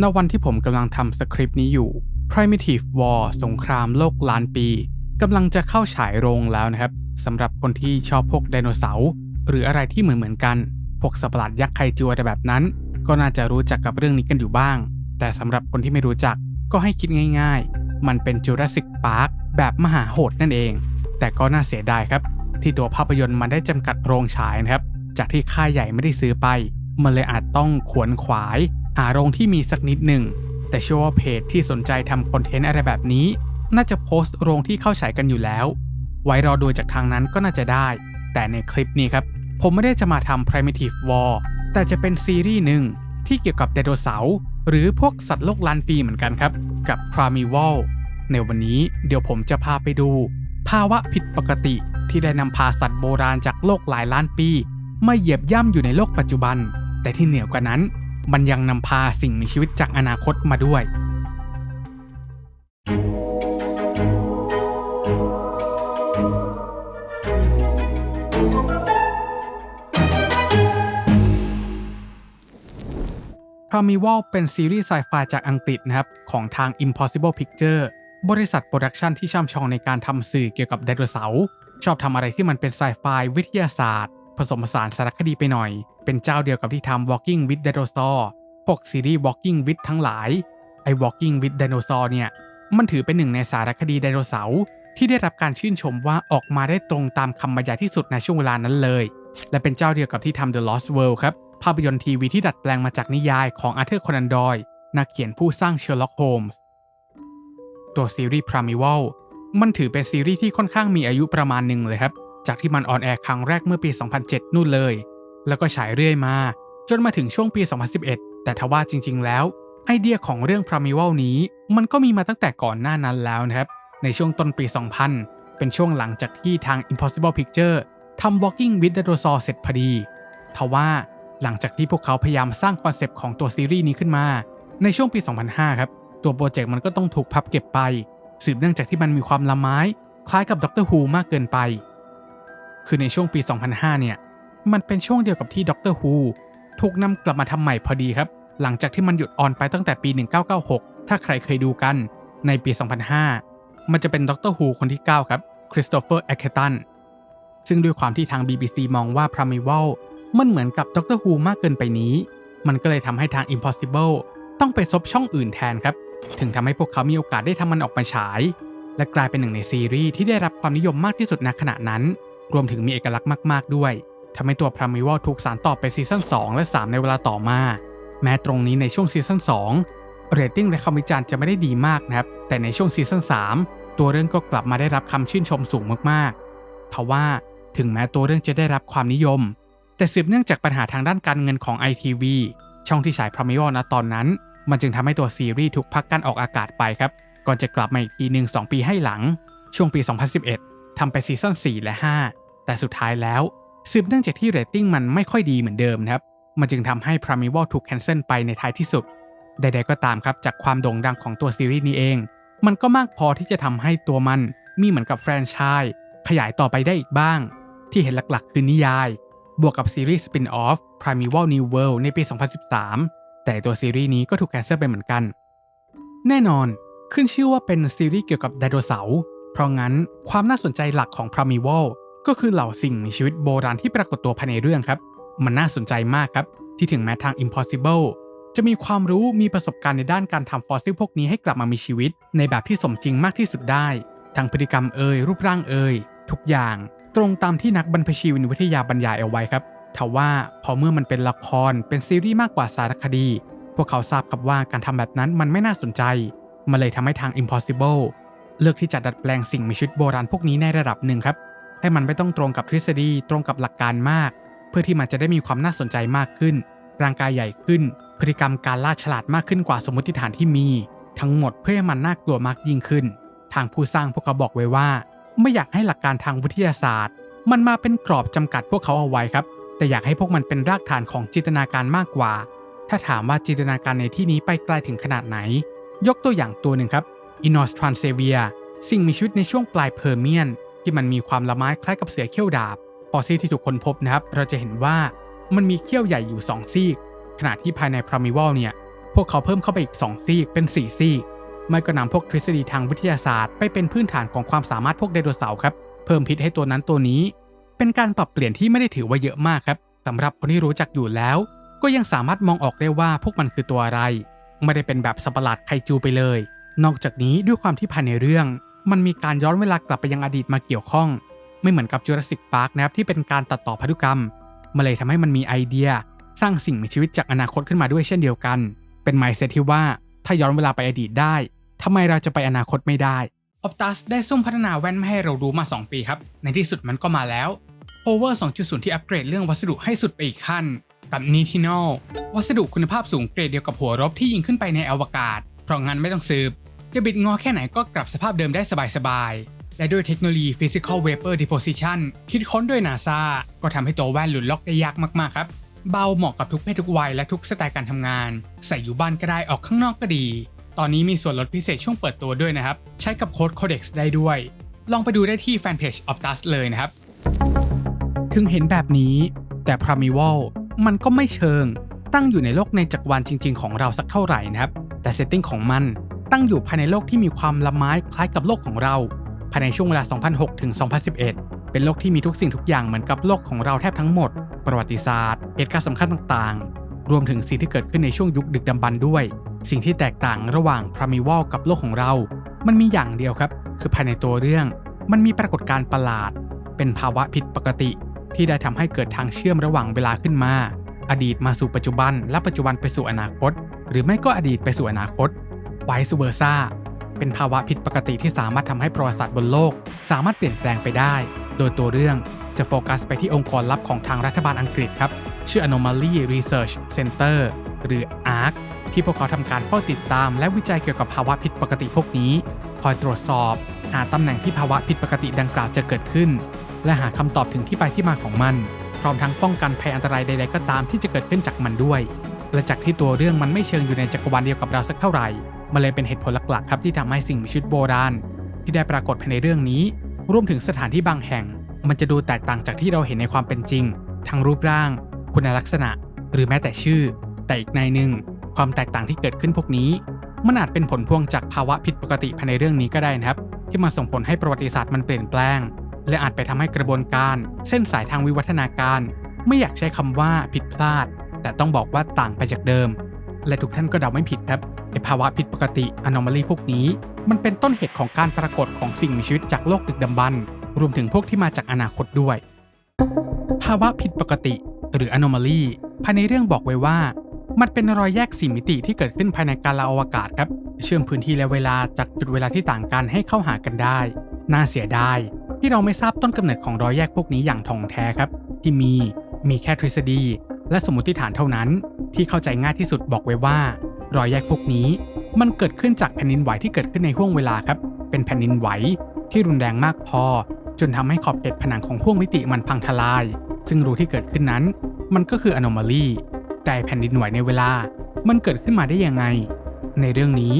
ณวันที่ผมกำลังทำสคริปต์นี้อยู่ Primitive War สงครามโลกล้านปีกำลังจะเข้าฉายโรงแล้วนะครับสำหรับคนที่ชอบพวกไดโนเสาร์หรืออะไรที่เหมือนเหมือนๆกัน พวกสัตว์ประหลาดยักษ์ไคจูอะไรแบบนั้น ก็น่าจะรู้จักกับเรื่องนี้กันอยู่บ้าง แต่สำหรับคนที่ไม่รู้จักก็ให้คิดง่าย ๆ มันเป็นจูราสสิกพาร์คแบบมหาโหดนั่นเอง แต่ก็น่าเสียดายครับ ที่ตัวภาพยนตร์มันได้จำกัดโรงฉายนะครับ จากที่ค่ายใหญ่ไม่ได้ซื้อไป มันเลยอาจต้องขวนขวาย หาโรงที่มีสักนิดหนึ่ง แต่เชื่อว่าเพจที่สนใจทำคอนเทนต์อะไรแบบนี้ น่าจะโพสต์โรงที่เข้าฉายกันอยู่แล้ว ไว้รอดูจากทางนั้นก็น่าจะได้ แต่ในคลิปนี้ครับ ผมไม่ได้จะมาทำ Primitive War แต่จะเป็นซีรีส์หนึ่งที่เกี่ยวกับไดโนเสาร์หรือพวกสัตว์โลกล้านปีเหมือนกันครับ กับ Primeval ในวันนี้เดี๋ยวผมจะพาไปดู ภาวะผิดปกติที่ได้นำพาสัตว์โบราณจากโลกหลายล้านปี มาเหยียบย่ำอยู่ในโลกปัจจุบัน แต่ที่เหนือกว่านั้น มันยังนำพาสิ่งมีชีวิตจากอนาคตมาด้วย Primeval เป็นซีรีส์ไซไฟจากอังกฤษนะครับ ของทาง Impossible Picture บริษัทโปรดักชันที่ช่ำชองในการทำสื่อเกี่ยวกับไดโนเสาร์ชอบทำอะไรที่มันเป็นไซไฟวิทยาศาสตร์ ผสมผสานสารคดีไปหน่อย เป็นเจ้าเดียวกับที่ทำ Walking with Dinosaur พวกซีรีส์ Walking with ทั้งหลาย ไอ้ Walking with Dinosaur เนี่ย มันถือเป็นหนึ่งในสารคดีไดโนเสาร์ที่ได้รับการชื่นชมว่าออกมาได้ตรงตามคำบรรยายที่สุดในช่วงเวลานั้นเลย และเป็นเจ้าเดียวกับที่ทำ The Lost World ครับ ภาพยนตร์ทีวีที่ดัดแปลงมาจากนิยายของอาร์เธอร์คอนันดอยนักเขียนผู้สร้างเชอร์ล็อกโฮมส์ตัวซีรีส์ Primeval มันถือเป็นซีรีส์ที่ค่อนข้างมีอายุประมาณหนึ่งเลยครับ จากที่มันออนแอร์ครั้งแรกเมื่อปี 2007 นู่นเลย แล้วก็ฉายเรื่อยมา จนมาถึงช่วงปี 2011 แต่ทว่าจริง ๆ แล้ว ไอเดียของเรื่อง Primeval นี้ มันก็มีมาตั้งแต่ก่อนหน้านั้นแล้วนะครับ ในช่วงต้นปี 2000 เป็นช่วงหลังจากที่ทาง Impossible Picture ทำ Walking with Dinosaur เสร็จพอดีทว่าหลังจากที่พวกเขาพยายามสร้างคอนเซปต์ของตัวซีรีส์นี้ขึ้นมา ในช่วงปี 2005 ครับ ตัวโปรเจกต์มันก็ต้องถูกพับเก็บไป สืบเนื่องจากที่มันมีความละไม้ คล้ายกับด็อกเตอร์ฮูมากเกินไป คือในช่วงปี 2005 เนี่ย มันเป็นช่วงเดียวกับที่ด็อกเตอร์ฮูถูกนำกลับมาทำใหม่พอดีครับ หลังจากที่มันหยุดออนไปตั้งแต่ปี 1996 ถ้าใครเคยดูกันในปี 2005 มันจะเป็นด็อกเตอร์ฮูคนที่ 9 ครับคริสโตเฟอร์แอคเคตันซึ่งด้วยความที่ทาง BBC มองว่า Primeval มันเหมือนกับด็อกเตอร์ฮูมากเกินไปนี้ มันก็เลยทำให้ทาง Impossible ต้องไปซบช่องอื่นแทนครับ ถึงทำให้พวกเขามีโอกาสได้ทำมันออกมาฉาย และกลายเป็นหนึ่งในซีรีส์ที่ได้รับความนิยมมากที่สุดในขณะนั้น รวมถึงมีเอกลักษณ์มากๆด้วยทำให้ตัว Primeval ถูกสานต่อไปซีซั่น2 และ 3 ในเวลาต่อมา แม้ตรงนี้ในช่วงซีซั่น2เรตติ้งและคำวิจารณ์จะไม่ได้ดีมากนะครับ แต่ในช่วงซีซั่น3 ตัวเรื่องก็กลับมาได้รับคำชื่นชมสูงมากๆทว่าถึงแม้ตัวเรื่องจะได้รับความนิยม แต่สืบเนื่องจากปัญหาทางด้านการเงินของ ITV ช่องที่ฉาย Primeval ณตอนนั้น มันจึงทำให้ตัวซีรีส์ถูกพักการออกอากาศไปครับ ก่อนจะกลับมาอีกทีหนึ่ง2ปีให้หลัง ช่วงปี 2011ทำไปซีซั่น4และ 5 แต่สุดท้ายแล้วสืบเนื่องจากที่เรตติ้งมันไม่ค่อยดีเหมือนเดิมนะครับ มันจึงทำให้ Primeval ถูกแคนเซิลไปในท้ายที่สุด ใดๆก็ตามครับจากความโด่งดังของตัวซีรีส์นี้เอง มันก็มากพอที่จะทำให้ตัวมันมีเหมือนกับแฟรนไชส์ขยายต่อไปได้อีกบ้าง ที่เห็นหลักๆ คือนิยาย บวกกับซีรีส์สปินออฟ Primeval New World ในปี 2013 แต่ตัวซีรีส์นี้ก็ถูกแคนเซิลไปเหมือนกัน แน่นอนขึ้นชื่อว่าเป็นซีรีส์เกี่ยวกับไดโนเสาร์เพราะงั้นความน่าสนใจหลักของ Primeval ก็คือเหล่าสิ่งมีชีวิตโบราณที่ปรากฏตัวภายในเรื่องครับ มันน่าสนใจมากครับ ที่ถึงแม้ทาง Impossible จะมีความรู้มีประสบการณ์ในด้านการทำฟอสซิลพวกนี้ให้กลับมามีชีวิต ในแบบที่สมจริงมากที่สุดได้ ทั้งพฤติกรรมเอ่ยรูปร่างเอ่ยทุกอย่าง ตรงตามที่นักบรรพชีวินวิทยาบรรยายเอาไว้ครับทว่าพอเมื่อมันเป็นละครเป็นซีรีส์มากกว่าสารคดี พวกเขาทราบครับว่าการทำแบบนั้นมันไม่น่าสนใจ มันเลยทำให้ทาง Impossible เลือกที่จะดัดแปลงสิ่งมีชีวิตโบราณพวกนี้ในระดับหนึ่งครับ ให้มันไม่ต้องตรงกับทฤษฎีตรงกับหลักการมาก เพื่อที่มันจะได้มีความน่าสนใจมากขึ้น ร่างกายใหญ่ขึ้น พฤติกรรมการล่าฉลาดมากขึ้นกว่าสมมติฐานที่มี ทั้งหมดเพื่อให้มันน่ากลัวมากยิ่งขึ้น ทางผู้สร้างพวกเขาบอกไว้ว่า ไม่อยากให้หลักการทางวิทยาศาสตร์ มันมาเป็นกรอบจำกัดพวกเขาเอาไว้ครับ แต่อยากให้พวกมันเป็นรากฐานของจินตนาการมากกว่า ถ้าถามว่าจินตนาการในที่นี้ไปไกลถึงขนาดไหน ยกตัวอย่างตัวหนึ่งครับอินอสทรานเซเวียสิ่งมีชีวิตในช่วงปลายเพอร์เมียน ที่มันมีความละไม้คล้ายกับเสือเขี้ยวดาบฟอสซิลที่ถูกค้นพบนะครับ เราจะเห็นว่ามันมีเขี้ยวใหญ่อยู่ 2 ซีก ขณะที่ภายใน Primeval เนี่ย พวกเขาเพิ่มเข้าไปอีก 2 ซีกเป็น 4 ซีกไม่ก็นำพวกทฤษฎีทางวิทยาศาสตร์ไปเป็นพื้นฐานของความสามารถพวกไดโนเสาร์ครับ เพิ่มพิษให้ตัวนั้นตัวนี้ เป็นการปรับเปลี่ยนที่ไม่ได้ถือว่าเยอะมากครับสำหรับคนที่รู้จักอยู่แล้ว ก็ยังสามารถมองออกได้ว่าพวกมันคือตัวอะไร ไม่ได้เป็นแบบสัตว์ปหลาดไคจูไปเลย นอกจากนี้ด้วยความที่ภายในเรื่อง มันมีการย้อนเวลากลับไปยังอดีตมาเกี่ยวข้อง ไม่เหมือนกับ Jurassic Park นะครับที่เป็นการตัดต่อพันธุกรรมมันเลยทำให้มันมีไอเดีย สร้างสิ่งมีชีวิตจากอนาคตขึ้นมาด้วยเช่นเดียวกัน เป็นไมเซ็ตที่ว่าถ้าย้อนเวลาไปอดีตได้ทำไมเราจะไปอนาคตไม่ได้ Optus ได้ซุ่มพัฒนาแว่นไมาให้เรารู้มา 2 ปีครับ ในที่สุดมันก็มาแล้ว Power 2.0 ที่อัปเกรดเรื่องวัสดุให้สุดไปอีกขั้น กับ Nitino วัสดุคุณภาพสูงเกรดเดียวกับหัวรบที่ยิงขึ้นไปในอวกาศ เพราะงั้นไม่ต้องสืบ จะบิดงอแค่ไหนก็กลับสภาพเดิมได้สบายๆ และด้วยเทคโนโลยี Physical Vapor Deposition คิดค้นด้วย NASA ก็ทำให้ตัวแว่นหลุดล็อกได้ยากมากๆครับ เบาเหมาะกับทุกเพศทุกวัยและทุกสไตล์การทำงาน ใส่อยู่บ้านก็ได้ออกข้างนอกก็ดี ตอนนี้มีส่วนลดพิเศษช่วงเปิดตัวด้วยนะครับ ใช้กับโค้ด Codex ได้ด้วย ลองไปดูได้ที่แฟนเพจ Optus เลยนะครับ ถึงเห็นแบบนี้ แต่ Primeval มันก็ไม่เชิง ตั้งอยู่ในโลกในจักรวาลจริง ๆ ของเราสักเท่าไหร่นะครับ แต่เซตติ้งของมัน ตั้งอยู่ภายในโลกที่มีความละไม้คล้ายกับโลกของเรา ภายในช่วงเวลา 2006 ถึง 2011 เป็นโลกที่มีทุกสิ่งทุกอย่างเหมือนกับโลกของเราแทบทั้งหมด ประวัติศาสตร์ เหตุการณ์สำคัญต่างๆ รวมถึงสิ่งที่เกิดขึ้นในช่วงยุคดึกดำบรรพ์ด้วย สิ่งที่แตกต่างระหว่าง Primeval กับโลกของเรา มันมีอย่างเดียวครับ คือภายในตัวเรื่อง มันมีปรากฏการณ์ประหลาด เป็นภาวะผิดปกติ ที่ได้ทำให้เกิดทางเชื่อมระหว่างเวลาขึ้นมา อดีตมาสู่ปัจจุบัน และปัจจุบันไปสู่อนาคต หรือไม่ก็อดีตไปสู่อนาคต ไวซ์เวอร์ซ่าเป็นภาวะผิดปกติที่สามารถทำให้ประวัติศาสตร์บนโลก สามารถเปลี่ยนแปลงไปได้ โดยตัวเรื่องจะโฟกัสไปที่องค์กรลับของทางรัฐบาลอังกฤษครับ ชื่อ Anomaly Research Center หรือ ARC ที่พวกเขาทำการเฝ้าติดตาม และวิจัยเกี่ยวกับภาวะผิดปกติพวกนี้ คอยตรวจสอบ หาตำแหน่งที่ภาวะผิดปกติดังกล่าวจะเกิดขึ้น และหาคำตอบถึงที่ไปที่มาของมัน พร้อมทั้งป้องกันภัยอันตรายใด ๆ ก็ตามที่จะเกิดขึ้นจากมันด้วย และจากที่ตัวเรื่องมันไม่เชิงอยู่ในจักรวาลเดียวกับเราสักเท่าไหร่ มันเลยเป็นเหตุผลหลักๆครับที่ทำให้สิ่งมีชีวิตโบราณ ที่ได้ปรากฏภายในเรื่องนี้ รวมถึงสถานที่บางแห่ง มันจะดูแตกต่างจากที่เราเห็นในความเป็นจริง ทั้งรูปร่าง คุณลักษณะ หรือแม้แต่ชื่อ แต่อีกในหนึ่ง ความแตกต่างที่เกิดขึ้นพวกนี้ มันอาจเป็นผลพวงจากภาวะผิดปกติภายในเรื่องนี้ก็ได้นะครับ ที่มาส่งผลให้ประวัติศาสตร์มันเปลี่ยนแปลง และอาจไปทำให้กระบวนการ เส้นสายทางวิวัฒนาการ ไม่อยากใช้คำว่าผิดพลาด แต่ต้องบอกว่าต่างไปจากเดิม และทุกท่านก็เดาไม่ผิดครับไอภาวะผิดปกติ anomaly พวกนี้ มันเป็นต้นเหตุของการปรากฏของสิ่งมีชีวิตจากโลกดึกดำบรรพ์รวมถึงพวกที่มาจากอนาคตด้วย ภาวะผิดปกติ หรือ anomaly ภายในเรื่องบอกไว้ว่า มันเป็นรอยแยกสี่มิติที่เกิดขึ้นภายในกาลอวกาศครับ เชื่อมพื้นที่และเวลาจากจุดเวลาที่ต่างกันให้เข้าหากันได้ น่าเสียดายที่เราไม่ทราบต้นกำเนิดของรอยแยกพวกนี้อย่างท่องแท้ครับ ที่มีมีแค่ทฤษฎี และสมมติฐานเท่านั้น ที่เข้าใจง่ายที่สุดบอกไว้ว่า รอยแยกพวกนี้ มันเกิดขึ้นจากแผ่นดินไหวที่เกิดขึ้นในห้วงเวลาครับ เป็นแผ่นดินไหวที่รุนแรงมากพอ จนทำให้ขอบเขตผนังของห้วงมิติมันพังทลาย ซึ่งรูที่เกิดขึ้นนั้น มันก็คือ anomaly แต่แผ่นดินไหวในเวลา มันเกิดขึ้นมาได้ยังไง ในเรื่องนี้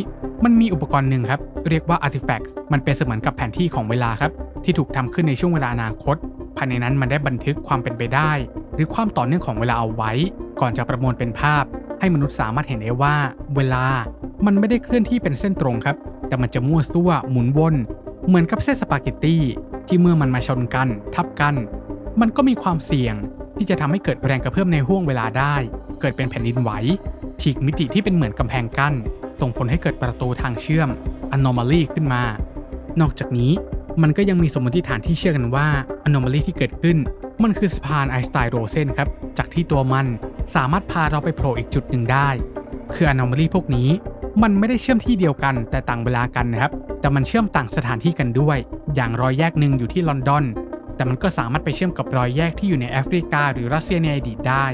มันมีอุปกรณ์หนึ่งครับ เรียกว่า artifact มันเป็นเสมือนกับแผนที่ของเวลาครับ ที่ถูกทำขึ้นในช่วงเวลาอนาคต ภายในนั้นมันได้บันทึกความเป็นไปได้ หรือความต่อเนื่องของเวลาเอาไว้ ก่อนจะประมวลเป็นภาพ ให้มนุษย์สามารถเห็นได้ว่า เวลามันไม่ได้เคลื่อนที่เป็นเส้นตรงครับ แต่มันจะมั่วซั่วหมุนวนเหมือนกับเส้นสปาเกตตี้ที่เมื่อมันมาชนกัน ทับกัน มันก็มีความเสี่ยงที่จะทำให้เกิดแรงกระเพื่อมในห้วงเวลาได้ เกิดเป็นแผ่นดินไหวฉีกมิติที่เป็นเหมือนกำแพงกั้นส่งผลให้เกิดประตูทางเชื่อม anomaly ขึ้นมา นอกจากนี้มันก็ยังมีสมมติฐานที่เชื่อกันว่า anomaly ที่เกิดขึ้น มันคือสะพานไอน์สไตน์โรเซนครับ จากที่ตัวมันสามารถพาเราไปโผล่อีกจุดหนึ่งได้ คือ anomaly พวกนี้ มันไม่ได้เชื่อมที่เดียวกันแต่ต่างเวลากันนะครับ แต่มันเชื่อมต่างสถานที่กันด้วย อย่างรอยแยกหนึ่งอยู่ที่ลอนดอน แต่มันก็สามารถไปเชื่อมกับรอยแยกที่อยู่ในแอฟริกา หรือรัสเซียในอดีตได้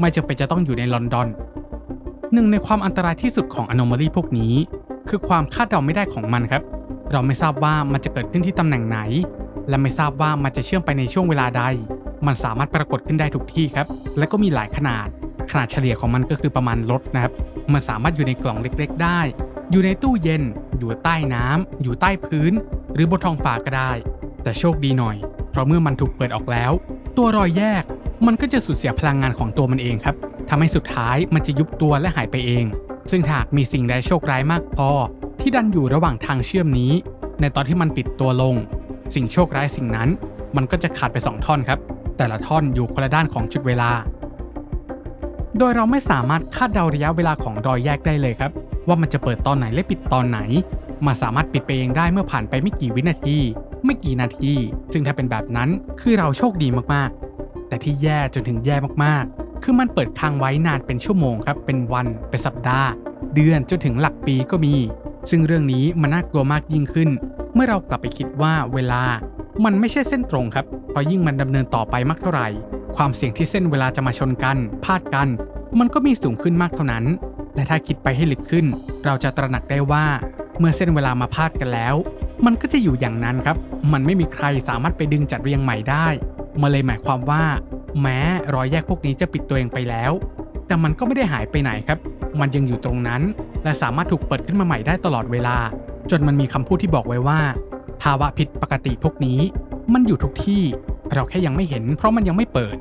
ไม่จำเป็นจะต้องอยู่ในลอนดอน หนึ่งในความอันตรายที่สุดของ anomaly พวกนี้ คือความคาดเดาไม่ได้ของมันครับ เราไม่ทราบว่ามันจะเกิดขึ้นที่ตำแหน่งไหน และไม่ทราบว่ามันจะเชื่อมไปในช่วงเวลาใด มันสามารถปรากฏขึ้นได้ทุกที่ครับ และก็มีหลายขนาด ขนาดเฉลี่ยของมันก็คือประมาณรถนะครับ มันสามารถอยู่ในกล่องเล็กๆ ได้ อยู่ในตู้เย็น อยู่ใต้น้ำอยู่ใต้พื้น หรือบนท้องฟ้าก็ได้ แต่โชคดีหน่อย เพราะเมื่อมันถูกเปิดออกแล้ว ตัวรอยแยก มันก็จะสูญเสียพลังงานของตัวมันเองครับทำให้สุดท้ายมันจะยุบตัวและหายไปเอง ซึ่งหากมีสิ่งใดโชคร้ายมากพอ ที่ดันอยู่ระหว่างทางเชื่อมนี้ ในตอนที่มันปิดตัวลง สิ่งโชคร้ายสิ่งนั้น มันก็จะขาดไปสองท่อนครับ แต่ละท่อนอยู่คนละด้านของจุดเวลา โดยเราไม่สามารถคาดเดาระยะเวลาของรอยแยกได้เลยครับ ว่ามันจะเปิดตอนไหนและปิดตอนไหนมันสามารถปิดไปเองได้เมื่อผ่านไปไม่กี่วินาที ไม่กี่นาที ซึ่งถ้าเป็นแบบนั้นคือเราโชคดีมากๆ แต่ที่แย่จนถึงแย่มากๆ คือมันเปิดค้างไว้นานเป็นชั่วโมงครับ เป็นวันเป็นสัปดาห์ เดือนจนถึงหลักปีก็มี ซึ่งเรื่องนี้มันน่ากลัวมากยิ่งขึ้น เมื่อเรากลับไปคิดว่าเวลา มันไม่ใช่เส้นตรงครับ เพราะยิ่งมันดำเนินต่อไปมากเท่าไหร่ ความเสี่ยงที่เส้นเวลาจะมาชนกันพาดกัน มันก็มีสูงขึ้นมากเท่านั้น และถ้าคิดไปให้ลึกขึ้น เราจะตระหนักได้ว่า เมื่อเส้นเวลามาพาดกันแล้ว มันก็จะอยู่อย่างนั้นครับ มันไม่มีใครสามารถไปดึงจัดเรียงใหม่ได้มาเลยหมายความว่า แม้รอยแยกพวกนี้จะปิดตัวเองไปแล้ว แต่มันก็ไม่ได้หายไปไหนครับ มันยังอยู่ตรงนั้น และสามารถถูกเปิดขึ้นมาใหม่ได้ตลอดเวลา จนมันมีคำพูดที่บอกไว้ว่า ภาวะผิดปกติพวกนี้ มันอยู่ทุกที่เราแค่ยังไม่เห็น เพราะมันยังไม่เปิด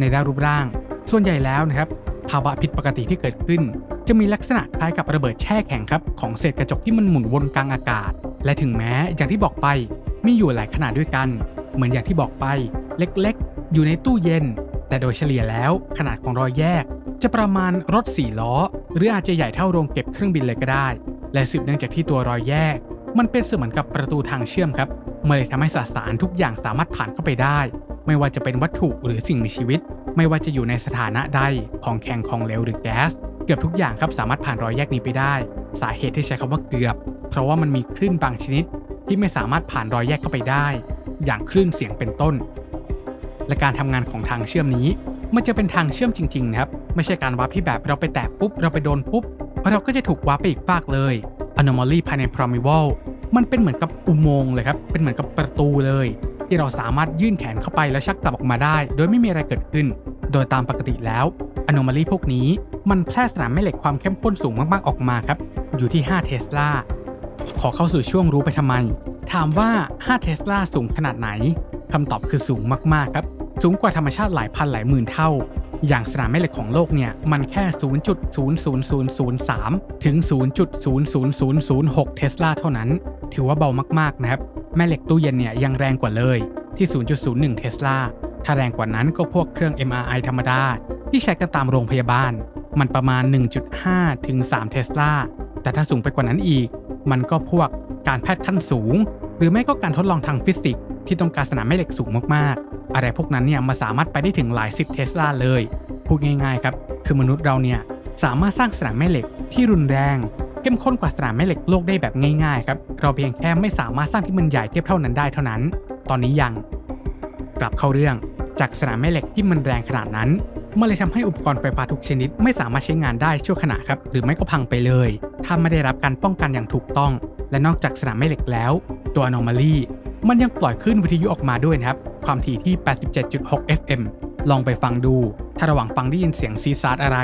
ในด้านรูปร่าง ส่วนใหญ่แล้วนะครับ ภาวะผิดปกติที่เกิดขึ้น จะมีลักษณะคล้ายกับระเบิดแช่แข็งครับของเศษกระจกที่มันหมุนวนกลางอากาศ และถึงแม้อย่างที่บอกไปมีอยู่หลายขนาดด้วยกัน เหมือนอย่างที่บอกไป เล็กๆ อยู่ในตู้เย็น แต่โดยเฉลี่ยแล้วขนาดของรอยแยก จะประมาณรถสี่ล้อ หรืออาจจะใหญ่เท่าโรงเก็บเครื่องบินเลยก็ได้ และสืบเนื่องจากที่ตัวรอยแยก มันเป็นเสมือนกับประตูทางเชื่อมครับมันเลยทำให้สสารทุกอย่างสามารถผ่านเข้าไปได้ ไม่ว่าจะเป็นวัตถุหรือสิ่งมีชีวิต ไม่ว่าจะอยู่ในสถานะใดของแข็งของเหลวหรือแก๊สเกือบทุกอย่างครับสามารถผ่านรอยแยกนี้ไปได้ สาเหตุที่ใช้คำว่าเกือบ เพราะว่ามันมีคลื่นบางชนิด ที่ไม่สามารถผ่านรอยแยกเข้าไปได้ อย่างคลื่นเสียงเป็นต้น และการทำงานของทางเชื่อมนี้ มันจะเป็นทางเชื่อมจริงๆนะครับไม่ใช่การวาร์ปที่แบบเราไปแตะปุ๊บเราไปโดนปุ๊บเราก็จะถูกวาร์ปไปอีกฟากเลย Anomaly ภายใน Primeval มันเป็นเหมือนกับอุโมงค์เลยครับ เป็นเหมือนกับประตูเลย ที่เราสามารถยื่นแขนเข้าไปแล้วชักกลับออกมาได้ โดยไม่มีอะไรเกิดขึ้น โดยตามปกติแล้ว Anomaly พวกนี้ มันแพร่สนามแม่เหล็กความเข้มข้นสูงมากๆออกมาครับ อยู่ที่ 5 เทสลา ขอเข้าสู่ช่วงรู้ไปทำไม ถามว่า 5 เทสลาสูงขนาดไหนคำตอบคือสูงมากๆครับ สูงกว่าธรรมชาติหลายพันหลายหมื่นเท่า อย่างสนามแม่เหล็กของโลกเนี่ยมันแค่ 0.00003 ถึง 0.00006 เทสลาเท่านั้น ถือว่าเบามากๆนะครับ แม่เหล็กตู้เย็นเนี่ยยังแรงกว่าเลยที่ 0.01 เทสลา ถ้าแรงกว่านั้นก็พวกเครื่อง MRI ธรรมดา ที่ใช้กันตามโรงพยาบาล มันประมาณ 1.5 ถึง 3 เทสลา แต่ถ้าสูงไปกว่านั้นอีก มันก็พวกการแพทย์ขั้นสูง หรือไม่ก็การทดลองทางฟิสิกส์ที่ต้องการสนามแม่เหล็กสูงมากๆ อะไรพวกนั้นเนี่ยมาสามารถไปได้ถึงหลายสิบเทสลาเลย พูดง่ายๆครับ คือมนุษย์เราเนี่ยสามารถสร้างสนามแม่เหล็กที่รุนแรง เข้มข้นกว่าสนามแม่เหล็กโลกได้แบบง่ายๆครับเราเพียงแค่ไม่สามารถสร้างที่มันใหญ่เทียบเท่านั้นได้เท่านั้น ตอนนี้ยัง กลับเข้าเรื่องจากสนามแม่เหล็กที่มันแรงขนาดนั้นมันเลยทำให้อุปกรณ์ไฟฟ้าทุกชนิด ไม่สามารถใช้งานได้ชั่วขณะครับ หรือไม่ก็พังไปเลย ถ้าไม่ได้รับการป้องกันอย่างถูกต้อง และนอกจากสนามแม่เหล็กแล้ว ตัว Anomaly มันยังปล่อยคลื่นวิทยุออกมาด้วยนะครับ ความถี่ที่ 87.6 FM ลองไปฟังดู ถ้าระหว่างฟังได้ยินเสียงซีซาร์อะไร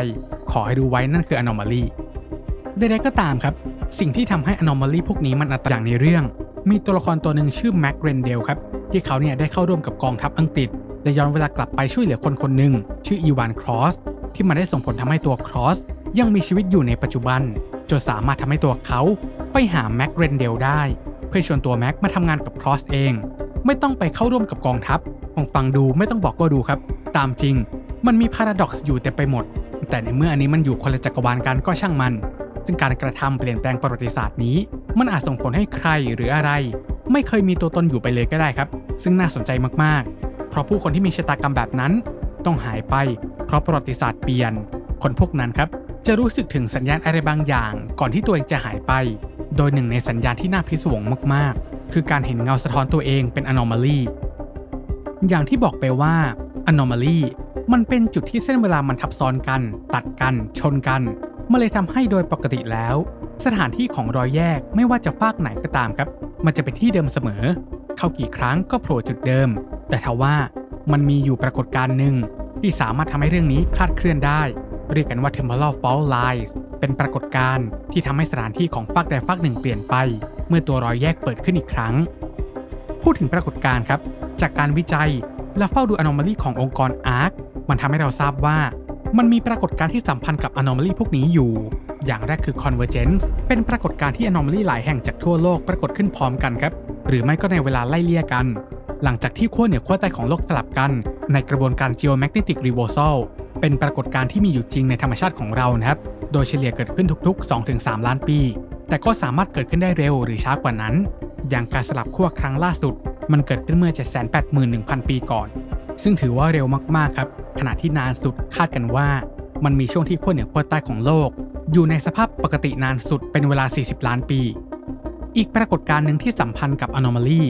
ขอให้ดูไว้นั่นคือ Anomaly ใดๆก็ตามครับ สิ่งที่ทำให้ Anomaly พวกนี้มันอัตราอย่างในเรื่อง มีตัวละครตัวหนึ่งชื่อแม็กเรนเดลครับ ที่เขาเนี่ยได้เข้าร่วมกับกองทัพอังกฤษและย้อนเวลากลับไปช่วยเหลือคนคนหนึ่งชื่ออีวานครอสที่มันได้ส่งผลทำให้ตัวครอสยังมีชีวิตอยู่ในปัจจุบันจนสามารถทำให้ตัวเขาไปหาแม็กเรนเดลได้ เพื่อชวนตัวแม็กมาทำงานกับครอสเอง ไม่ต้องไปเข้าร่วมกับกองทัพลองฟังดูไม่ต้องบอกก็ดูครับ ตามจริง มันมีพาราดอกซ์อยู่เต็มไปหมด แต่ในเมื่ออันนี้มันอยู่คนละจักรวาลกันก็ช่างมัน ซึ่งการกระทำเปลี่ยนแปลงประวัติศาสตร์นี้ มันอาจส่งผลให้ใครหรืออะไร ไม่เคยมีตัวตนอยู่ไปเลยก็ได้ครับ ซึ่งน่าสนใจมากๆ เพราะผู้คนที่มีชะตากรรมแบบนั้น ต้องหายไป เพราะประวัติศาสตร์เปลี่ยน คนพวกนั้นครับจะรู้สึกถึงสัญญาณอะไรบางอย่าง ก่อนที่ตัวเองจะหายไป โดยหนึ่งในสัญญาณที่น่าพิศวงมากๆ คือการเห็นเงาสะท้อนตัวเองเป็น anomaly อย่างที่บอกไปว่า anomaly มันเป็นจุดที่เส้นเวลามันทับซ้อนกัน ตัดกัน ชนกันมันเลยทำให้โดยปกติแล้ว สถานที่ของรอยแยกไม่ว่าจะฟากไหนก็ตามครับ มันจะเป็นที่เดิมเสมอ เข้ากี่ครั้งก็โผล่จุดเดิม แต่ทว่ามันมีอยู่ปรากฏการณ์หนึ่งที่สามารถทำให้เรื่องนี้คลาดเคลื่อนได้ เรียกกันว่า temporal fault lines เป็นปรากฏการณ์ที่ทำให้สถานที่ของฟากใดฟากหนึ่งเปลี่ยนไป เมื่อตัวรอยแยกเปิดขึ้นอีกครั้ง พูดถึงปรากฏการณ์ครับ จากการวิจัยและเฝ้าดู anomaly ขององค์กร ARC มันทำให้เราทราบว่า มันมีปรากฏการณ์ที่สัมพันธ์กับ anomaly พวกนี้อยู่ อย่างแรกคือ convergence เป็นปรากฏการณ์ที่ anomaly หลายแห่งจากทั่วโลกปรากฏขึ้นพร้อมกันครับ หรือไม่ก็ในเวลาไล่เลี่ยกัน หลังจากที่ขั้วเหนือขั้วใต้ของโลกสลับกัน ในกระบวนการ geomagnetic reversal เป็นปรากฏการณ์ที่มีอยู่จริงในธรรมชาติของเรานะครับ โดยเฉลี่ยเกิดขึ้นทุกๆ 2-3 ล้านปี แต่ก็สามารถเกิดขึ้นได้เร็วหรือช้ากว่านั้น อย่างการสลับขั้วครั้งล่าสุด มันเกิดขึ้นเมื่อ 781,000 ปีก่อน ซึ่งถือว่าเร็วมากๆครับ ขณะที่นานสุดคาดกันว่า มันมีช่วงที่ขั้วเหนือขั้วใต้ของโลก อยู่ในสภาพปกตินานสุดเป็นเวลา 40 ล้านปี อีกปรากฏการณ์หนึ่งที่สัมพันธ์กับ anomaly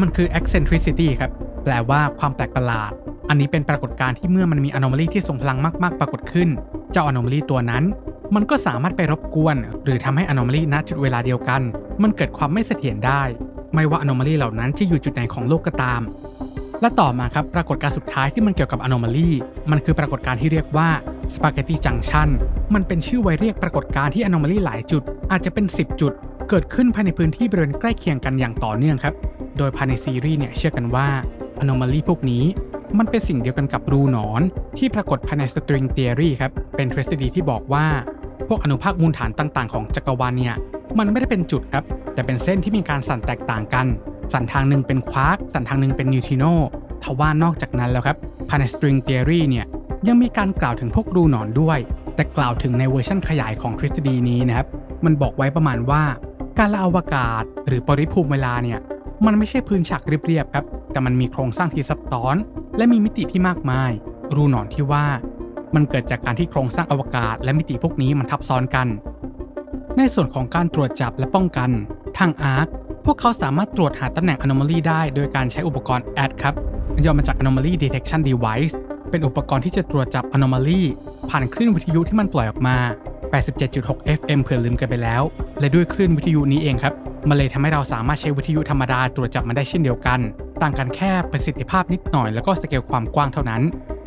มันคือ eccentricity ครับ แปลว่าความแปลกประหลาด อันนี้เป็นปรากฏการณ์ที่เมื่อมันมี anomaly ที่ทรงพลังมาก ๆ ปรากฏขึ้น เจ้า anomaly ตัวนั้น มันก็สามารถไปรบกวน หรือทำให้ anomaly ณจุดเวลาเดียวกัน มันเกิดความไม่เสถียรได้ ไม่ว่า anomaly เหล่านั้นจะอยู่จุดไหนของโลกก็ตาม และต่อมาครับปรากฏการณ์สุดท้ายที่มันเกี่ยวกับ anomaly มันคือปรากฏการณ์ที่เรียกว่า spaghetti junction มันเป็นชื่อไว้เรียกปรากฏการณ์ที่ anomaly หลายจุด อาจจะเป็น 10 จุด เกิดขึ้นภายในพื้นที่บริเวณใกล้เคียงกันอย่างต่อเนื่องครับ โดยภายในซีรีส์เนี่ยเชื่อกันว่า anomaly พวกนี้มันเป็นสิ่งเดียวกันกับรูหนอน ที่ปรากฏภายใน string theory ครับ เป็นทฤษฎีที่บอกว่า พวกอนุภาคมูลฐานต่างๆของจักรวาลเนี่ยมันไม่ได้เป็นจุดครับ แต่เป็นเส้นที่มีการสั่นแตกต่างกัน สั่นทางหนึ่งเป็นควาร์กสั่นทางหนึ่งเป็นนิวทริโนทว่านอกจากนั้นแล้วครับภายใน string theory เนี่ยยังมีการกล่าวถึงพวกรูหนอนด้วย แต่กล่าวถึงในเวอร์ชันขยายของทฤษฎีนี้นะครับมันบอกไว้ประมาณว่า การละอวกาศ หรือปริภูมิเวลาเนี่ยมันไม่ใช่พื้นฉากเรียบๆครับแต่มันมีโครงสร้างที่ซับซ้อน และมีมิติที่มากมาย รูหนอนที่ว่า มันเกิดจากการที่โครงสร้างอวกาศและมิติพวกนี้มันทับซ้อนกัน ในส่วนของการตรวจจับและป้องกัน ทางอาร์คพวกเขาสามารถตรวจหาตำแหน่ง anomaly ได้โดยการใช้อุปกรณ์ AD ครับมันย่อมาจาก anomaly detection device เป็นอุปกรณ์ที่จะตรวจจับ anomaly ผ่านคลื่นวิทยุที่มันปล่อยออกมา 87.6 FM เผื่อลืมกันไปแล้ว และด้วยคลื่นวิทยุนี้เองครับ มันเลยทำให้เราสามารถใช้วิทยุธรรมดาตรวจจับมันได้เช่นเดียวกัน ต่างกันแค่ประสิทธิภาพนิดหน่อยแล้วก็สเกลความกว้างเท่านั้น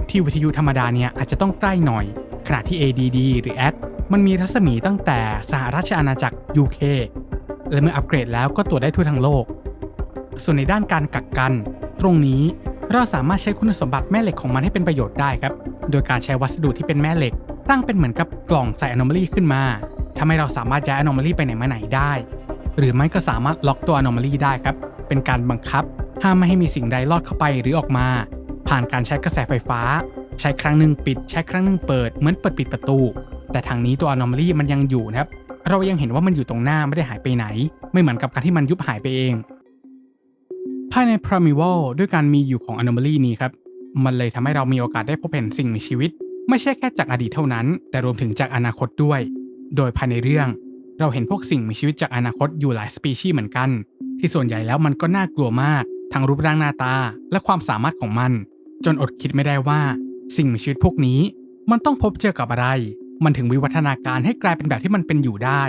ที่วิทยุธรรมดาเนี่ยอาจจะต้องใกล้หน่อย ขณะที่ ADD หรือ AD มันมีรัศมีตั้งแต่สหราชอาณาจักร UK และเมื่ออัปเกรดแล้วก็ตรวจได้ทั่วทั้งโลก ส่วนในด้านการกักกัน ตรงนี้เราสามารถใช้คุณสมบัติแม่เหล็กของมันให้เป็นประโยชน์ได้ครับ โดยการใช้วัสดุที่เป็นแม่เหล็ก ตั้งเป็นเหมือนกับกล่องใส่ anomaly ขึ้นมาทำให้เราสามารถย้าย anomaly ไปไหนมาไหนได้ หรือไม่ก็สามารถล็อกตัว anomaly ได้ครับ เป็นการบังคับ ห้ามไม่ให้มีสิ่งใดลอดเข้าไปหรือออกมา ผ่านการใช้กระแสไฟฟ้า ใช้ครั้งหนึ่งปิด ใช้ครั้งหนึ่งเปิดเหมือนเปิดปิดประตู แต่ทางนี้ตัว anomaly มันยังอยู่นะครับ เรายังเห็นว่ามันอยู่ตรงหน้าไม่ได้หายไปไหน ไม่เหมือนกับการที่มันยุบหายไปเอง ภายใน Primeval ด้วยการมีอยู่ของ Anomaly นี้ครับ มันเลยทำให้เรามีโอกาสได้พบเห็นสิ่งมีชีวิต ไม่ใช่แค่จากอดีตเท่านั้น แต่รวมถึงจากอนาคตด้วย โดยภายในเรื่อง เราเห็นพวกสิ่งมีชีวิตจากอนาคตอยู่หลายสปีชีส์เหมือนกัน ที่ส่วนใหญ่แล้วมันก็น่ากลัวมากทั้งรูปร่างหน้าตาและความสามารถของมัน จนอดคิดไม่ได้ว่า สิ่งมีชีวิตพวกนี้ มันต้องพบเจอกับอะไร มันถึงวิวัฒนาการให้กลายเป็นแบบที่มันเป็นอยู่ได้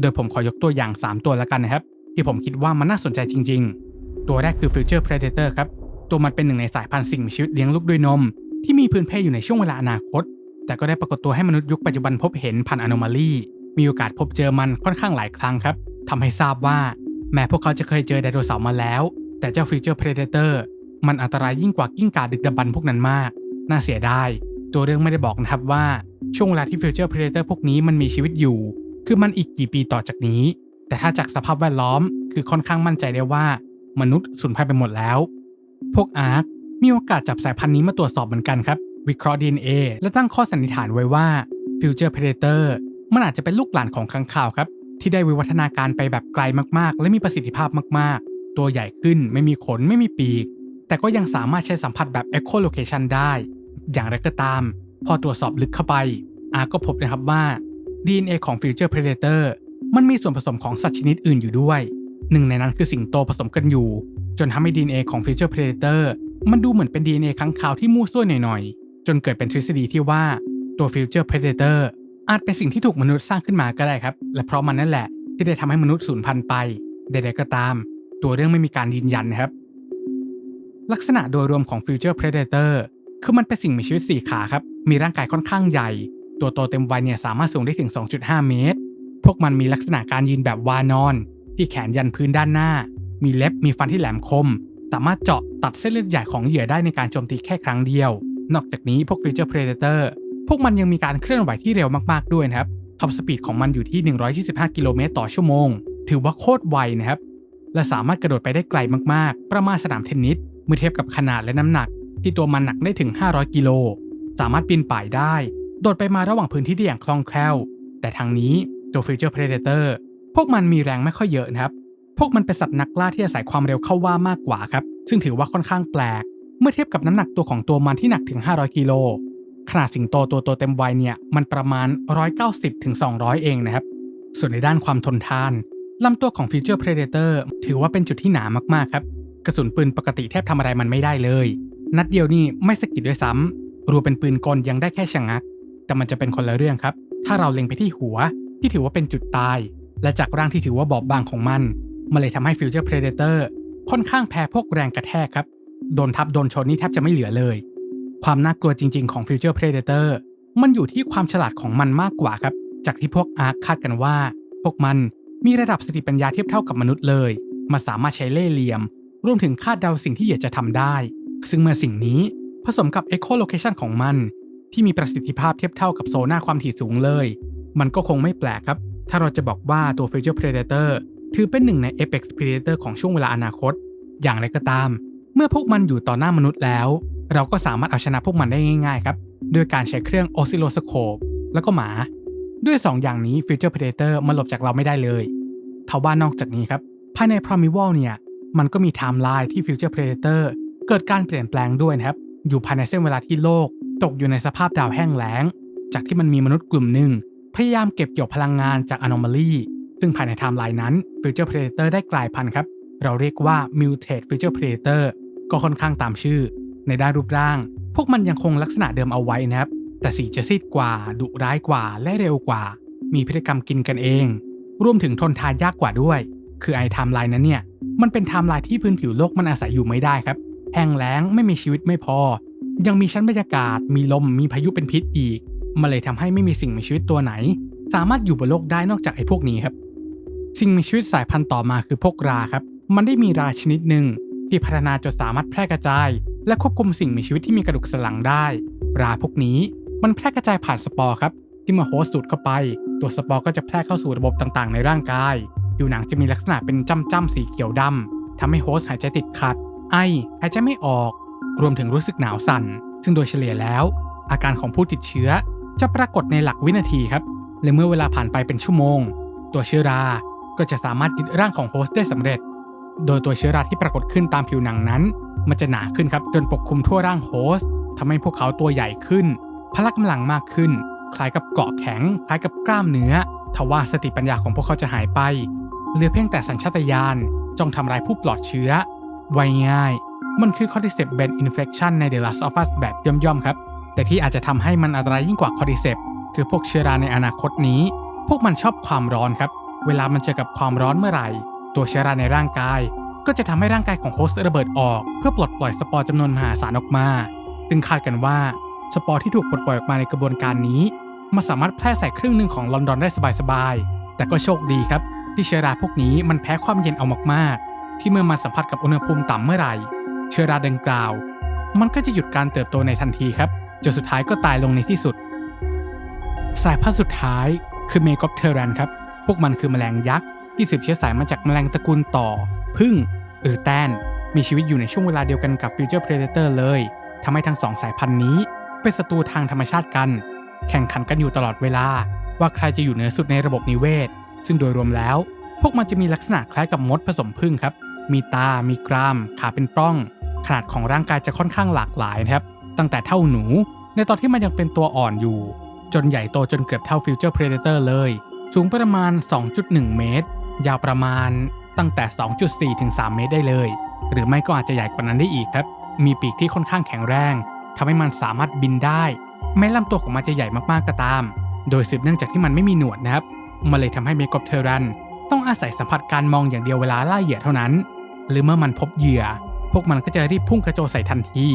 โดยผมขอยกตัวอย่าง 3 ตัวแล้วกันนะครับ ที่ผมคิดว่ามันน่าสนใจจริง ๆ ตัวแรกคือ Future Predator ครับ ตัวมันเป็นหนึ่งในสายพันธุ์สิ่งมีชีวิตเลี้ยงลูกด้วยนม ที่มีพื้นเพอยู่ในช่วงเวลาอนาคต แต่ก็ได้ปรากฏตัวให้มนุษย์ยุคปัจจุบันพบเห็นผ่าน Anomaly มีโอกาสพบเจอมันค่อนข้างหลายครั้งครับทำให้ทราบว่า แม้พวกเขาจะเคยเจอไดโนเสาร์มาแล้ว แต่เจ้า Future Predator มันอันตรายยิ่งกว่ากิ้งก่าดึกดำบรรพวกนั้นมาก น่าเสียดาย ตัวเรื่องไม่ได้บอกนะครับว่า ช่วงเวลาที่ Future Predator พวกนี้มันมีชีวิตอยู่ คือมันอีกกี่ปีต่อจากนี้ แต่ถ้าจากสภาพแวดล้อม คือค่อนข้างมั่นใจได้ว่า มนุษย์สูญพันธุ์ไปหมดแล้ว พวกอาร์คมีโอกาสจับสายพันธุ์นี้มาตรวจสอบเหมือนกันครับ วิเคราะห์ DNA และตั้งข้อสันนิษฐานไว้ว่า Future Predator มันอาจจะเป็นลูกหลานของค้างคาวครับ ที่ได้วิวัฒนาการไปแบบไกลมากๆ และมีประสิทธิภาพมากๆ ตัวใหญ่ขึ้นไม่มีขนไม่มีปีก แต่ก็ยังสามารถใช้สัมผัสแบบ echolocation ได้ อย่างไรก็ตาม พอตรวจสอบลึกเข้าไป อาก็พบนะครับว่า DNA ของ Future Predator มันมีส่วนผสมของสัตว์ชนิดอื่นอยู่ด้วย หนึ่งในนั้นคือสิงโตผสมกันอยู่ จนทำให้ DNA ของ Future Predator มันดูเหมือนเป็น DNA ค้างคาวที่มู่ซั่วหน่อยๆ จนเกิดเป็นทฤษฎีที่ว่าตัว Future Predator อาจเป็นสิ่งที่ถูกมนุษย์สร้างขึ้นมาก็ได้ครับ และเพราะมันนั่นแหละที่ได้ทำให้มนุษย์สูญพันธุ์ไปใดๆก็ตาม ตัวเรื่องไม่มีการยืนยันนะครับ ลักษณะโดยรวมของ Future Predator คือมันเป็นสิ่งมีชีวิตสี่ขาครับ มีร่างกายค่อนข้างใหญ่ ตัวโตเต็มวัยเนี่ยสามารถสูงได้ถึง 2.5 เมตร พวกมันมีลักษณะการยืนแบบวานอน ที่แขนยันพื้นด้านหน้า มีเล็บ มีฟันที่แหลมคม สามารถเจาะตัดเส้นเลือดใหญ่ของเหยื่อได้ในการโจมตีแค่ครั้งเดียว นอกจากนี้พวก Future Predator พพวกมันยังมีการเคลื่อนไหวที่เร็วมากๆด้วยนะครับท็อปสปีดของมันอยู่ที่ 125 กิโลเมตรต่อชั่วโมง ถือว่าโคตรไวนะครับ และสามารถกระโดดไปได้ไกลมากๆ ประมาณสนามเทนนิส มื่อเทียบกับขนาดและน้ำหนัก ที่ตัวมันหนักได้ถึง 500 กิโล สามารถปีนป่ายได้ โดดไปมาระหว่างพื้นที่ได้อย่างคล่องแคล่ว แต่ทางนี้ตัว Future Predator พวกมันมีแรงไม่ค่อยเยอะนะครับ พวกมันเป็นสัตว์นักล่าที่อาศัยความเร็วเข้าว่ามากกว่าครับ ซึ่งถือว่าค่อนข้างแปลก เมื่อเทียบกับน้ำหนักตัวของตัวมันที่หนักถึง 500 กิโล ขนาดสิงโตตัวโตเต็มวัยเนี่ย มันประมาณ 190ถึง200 เองนะครับ ส่วนในด้านความทนทานลำตัวของ Future Predator ถือว่าเป็นจุดที่หนามากๆครับ กระสุนปืนปกติแทบทำอะไรมันไม่ได้เลย นัดเดียวนี่ไม่สะกิดด้วยซ้ำรวมเป็นปืนกลยังได้แค่ชะงัก แต่มันจะเป็นคนละเรื่องครับ ถ้าเราเล็งไปที่หัวที่ถือว่าเป็นจุดตาย และจากร่างที่ถือว่าบอบบางของมัน มันเลยทำให้ Future Predator ค่อนข้างแพ้พวกแรงกระแทกครับ โดนทับโดนชนนี่แทบจะไม่เหลือเลย ความน่ากลัวจริง ๆ ของ Future Predator มันอยู่ที่ความฉลาดของมันมากกว่าครับ จากที่พวกอาร์คคาดกันว่า พวกมันมีระดับสติปัญญาเทียบเท่ากับมนุษย์เลยมันสามารถใช้เล่ห์เหลี่ยม รวมถึงคาดเดาสิ่งที่เหยื่อจะทำได้ ซึ่งเมื่อสิ่งนี้ผสมกับ Echolocation ของมัน ที่มีประสิทธิภาพเทียบเท่ากับโซน่าความถี่สูงเลย มันก็คงไม่แปลกครับ ถ้าเราจะบอกว่าตัว Future Predator ถือเป็นหนึ่งใน Apex Predator ของช่วงเวลาอนาคต อย่างไรก็ตาม เมื่อพวกมันอยู่ต่อหน้ามนุษย์แล้ว เราก็สามารถเอาชนะพวกมันได้ง่ายๆครับด้วยการใช้เครื่อง Oscilloscope แล้วก็หมา ด้วย2อย่างนี้ Future Predator มันหลบจากเราไม่ได้เลยทว่า นอกจากนี้ครับ ภายใน Primeval เนี่ย มันก็มีไทม์ไลน์ที่ Future Predator เกิดการเปลี่ยนแปลงด้วยนะครับ อยู่ภายในเส้นเวลาที่โลก ตกอยู่ในสภาพดาวแห้งแล้ง จากที่มันมีมนุษย์กลุ่มหนึ่ง พยายามเก็บเกี่ยวพลังงานจาก Anomaly ซึ่งภายในไทม์ไลน์นั้น Future Predator ได้กลายพันธุ์ครับ เราเรียกว่า Mutate Future Predator ก็ค่อนข้างตามชื่อ ในด้านรูปร่าง พวกมันยังคงลักษณะเดิมเอาไว้นะครับ แต่สีจะซีดกว่า ดุร้ายกว่า และเร็วกว่า มีพฤติกรรมกินกันเอง รวมถึงทนทานยากกว่าด้วย คือไอไทม์ไลน์นั้นเนี่ย มันเป็นไทม์ไลน์ที่พื้นผิวโลกมันอาศัยอยู่ไม่ได้ครับ แห้งแล้งไม่มีชีวิตไม่พอ ยังมีชั้นบรรยากาศ มีลมมีพายุเป็นพิษอีก มันเลยทำให้ไม่มีสิ่งมีชีวิตตัวไหน สามารถอยู่บนโลกได้นอกจากไอ้พวกนี้ครับ สิ่งมีชีวิตสายพันธุ์ต่อมาคือพวกราครับ มันได้มีราชนิดหนึ่งที่พัฒนาจนสามารถแพร่กระจาย และควบคุมสิ่งมีชีวิตที่มีกระดูกสันหลังได้ ราพวกนี้มันแพร่กระจายผ่านสปอร์ครับ ที่มื่อโฮสต์สูดเข้าไป ตัวสปอร์ก็จะแพร่เข้าสู่ระบบต่างๆ ในร่างกาย ผิวหนังจะมีลักษณะเป็นจ้ำๆสีเขียวดำทำให้โฮสต์หายใจติดขัด ไอหายใจไม่ออก รวมถึงรู้สึกหนาวสั่น ซึ่งโดยเฉลี่ยแล้ว อาการของผู้ติดเชื้อจะปรากฏในหลักวินาทีครับ และเมื่อเวลาผ่านไปเป็นชั่วโมง ตัวเชื้อรา ก็จะสามารถยึดร่างของโฮสต์ได้สำเร็จ โดยตัวเชื้อราที่ปรากฏขึ้นตามผิวหนังนั้น มันจะหนาขึ้นครับจนปกคลุมทั่วร่างโฮสต์ทำให้พวกเขาตัวใหญ่ขึ้น พละกำลังมากขึ้น คล้ายกับเกาะแข็ง คล้ายกับกล้ามเนื้อทว่าสติปัญญาของพวกเขาจะหายไป เหลือเพียงแต่สัญชาตญาณจ้องทำลายผู้ปลอดเชื้อ ไว้ง่าย มันคือ cordyceps band infection ใน The Last of Us แบบย่อมๆครับ แต่ที่อาจจะทำให้มันอันตรายยิ่งกว่า cordyceps คือพวกเชื้อราในอนาคตนี้ พวกมันชอบความร้อนครับ เวลามันเจอกับความร้อนเมื่อไหร่ ตัวเชื้อราในร่างกาย ก็จะทำให้ร่างกายของโฮสต์ระเบิดออก เพื่อปลดปล่อยสปอร์จำนวนมหาศาลออกมาซึ่งคาดกันว่าสปอร์ที่ถูกปลดปล่อยออกมาในกระบวนการนี้มันสามารถแพร่ใส่ครึ่งหนึ่งของลอนดอนได้สบายๆแต่ก็โชคดีครับ ที่เชื้อราพวกนี้มันแพ้ความเย็นเอามากๆ ที่เมื่อมันสัมผัสกับอุณหภูมิต่ำเมื่อไหร่ เชื้อราดังกล่าว มันก็จะหยุดการเติบโตในทันทีครับจนสุดท้ายก็ตายลงในที่สุด สายพันธุ์สุดท้ายคือเมกอปเทอรันครับ พวกมันคือแมลงยักษ์ที่สืบเชื้อสายมาจากแมลงตระกูลต่อ พึ่ง หรือแตน มีชีวิตอยู่ในช่วงเวลาเดียวกันกับ Future Predator เลยทำให้ทั้งสองสายพันธุ์นี้ เป็นศัตรูทางธรรมชาติกัน แข่งขันกันอยู่ตลอดเวลา ว่าใครจะอยู่เหนือสุดในระบบนิเวศ ซึ่งโดยรวมแล้ว พวกมันจะมีลักษณะคล้ายกับมดผสมพึ่งครับ มีตา มีกราม ขาเป็นปล้อง ขนาดของร่างกายจะค่อนข้างหลากหลายนะครับ ตั้งแต่เท่าหนู ในตอนที่มันยังเป็นตัวอ่อนอยู่ จนใหญ่โตจนเกือบเท่า Future Predator เลย สูงประมาณ 2.1 เมตร ยาวประมาณตั้งแต่ 2.4 ถึง 3 เมตรได้เลย หรือไม่ก็อาจจะใหญ่กว่านั้นได้อีกครับ มีปีกที่ค่อนข้างแข็งแรงทำให้มันสามารถบินได้ แม้ลำตัวของมันจะใหญ่มากๆก็ตาม โดยสืบเนื่องจากที่มันไม่มีหนวดนะครับ มันเลยทำให้เมกอบเทอรัน ต้องอาศัยสัมผัสการมองอย่างเดียวเวลาล่าเหยื่อเท่านั้น หรือเมื่อมันพบเหยื่อ พวกมันก็จะรีบพุ่งกระโจนใส่ทันที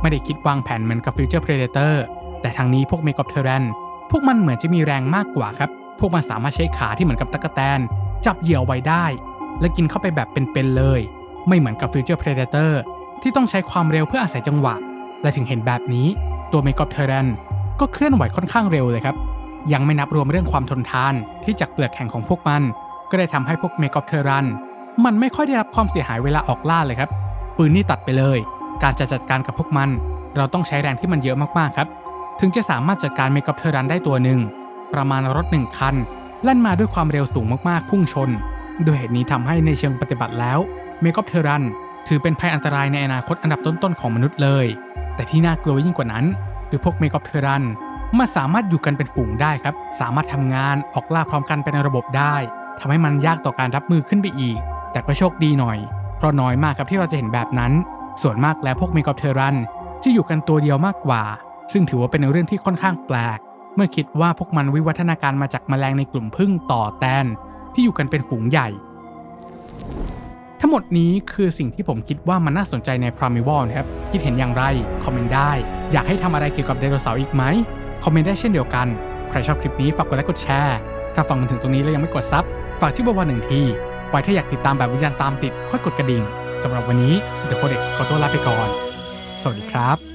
ไม่ได้คิดวางแผนเหมือนกับฟิวเจอร์เพรเดเตอร์แต่ทางนี้พวกเมกอบเทอรัน พวกมันเหมือนจะมีแรงมากกว่าครับ พวกมันสามารถใช้ขาที่เหมือนกับตะกแตน จับเหยื่อไว้ได้ และกินเข้าไปแบบเป็นๆเลย ไม่เหมือนกับฟิวเจอร์เพรเดเตอร์ที่ต้องใช้ความเร็วเพื่ออาศัยจังหวะ และถึงเห็นแบบนี้ ตัวเมกอบเทอรันก็เคลื่อนไหวค่อนข้างเร็วเลยครับ ยังไม่นับรวมเรื่องความทนทานที่จากเปลือกแข็งของพวกมัน ก็ได้ทำให้พวกเมกอปเทอรัน มันไม่ค่อยได้รับความเสียหายเวลาออกล่าเลยครับ ปืนนี่ตัดไปเลย การจะจัดการกับพวกมัน เราต้องใช้แรงที่มันเยอะมากๆครับ ถึงจะสามารถจัดการเมกอปเทอรันได้ตัวหนึ่ง ประมาณรถหนึ่งคันแล่นมาด้วยความเร็วสูงมากๆ พุ่งชนด้วยเหตุนี้ทำให้ในเชิงปฏิบัติแล้ว เมกอปเทอรัน ถือเป็นภัยอันตรายในอนาคตอันดับต้นๆของมนุษย์เลย แต่ที่น่ากลัวยิ่งกว่านั้น คือพวกเมกอปเทอรัน มันสามารถอยู่กันเป็นฝูงได้ครับ สามารถทำงานออกล่าพร้อมกันเป็นระบบได้ทำให้มันยากต่อการรับมือขึ้นไปอีก แต่ก็โชคดีหน่อย เพราะน้อยมากครับที่เราจะเห็นแบบนั้น ส่วนมากแล้วพวกเมกอปเทอรันจะอยู่กันตัวเดียวมากกว่า ซึ่งถือว่าเป็นเรื่องที่ค่อนข้างแปลก เมื่อคิดว่าพวกมันวิวัฒนาการมาจากแมลงในกลุ่มผึ้งต่อแตนที่อยู่กันเป็นฝูงใหญ่ ทั้งหมดนี้คือสิ่งที่ผมคิดว่ามันน่าสนใจใน Primeval นะครับ คิดเห็นอย่างไร คอมเมนต์ได้ อยากให้ทำอะไรเกี่ยวกับไดโนเสาร์อีกไหม คอมเมนต์ได้เช่นเดียวกัน ใครชอบคลิปนี้ฝากกดไลค์กดแชร์ ถ้าฟังมาถึงตรงนี้แล้วยังไม่กดซับฝากชื่อบัวหนึ่งที ไว้ถ้าอยากติดตามแบบวิญญาณตามติดค่อยกดกระดิ่งสำหรับวันนี้ The Codex ขอตัวลาไปก่อน สวัสดีครับ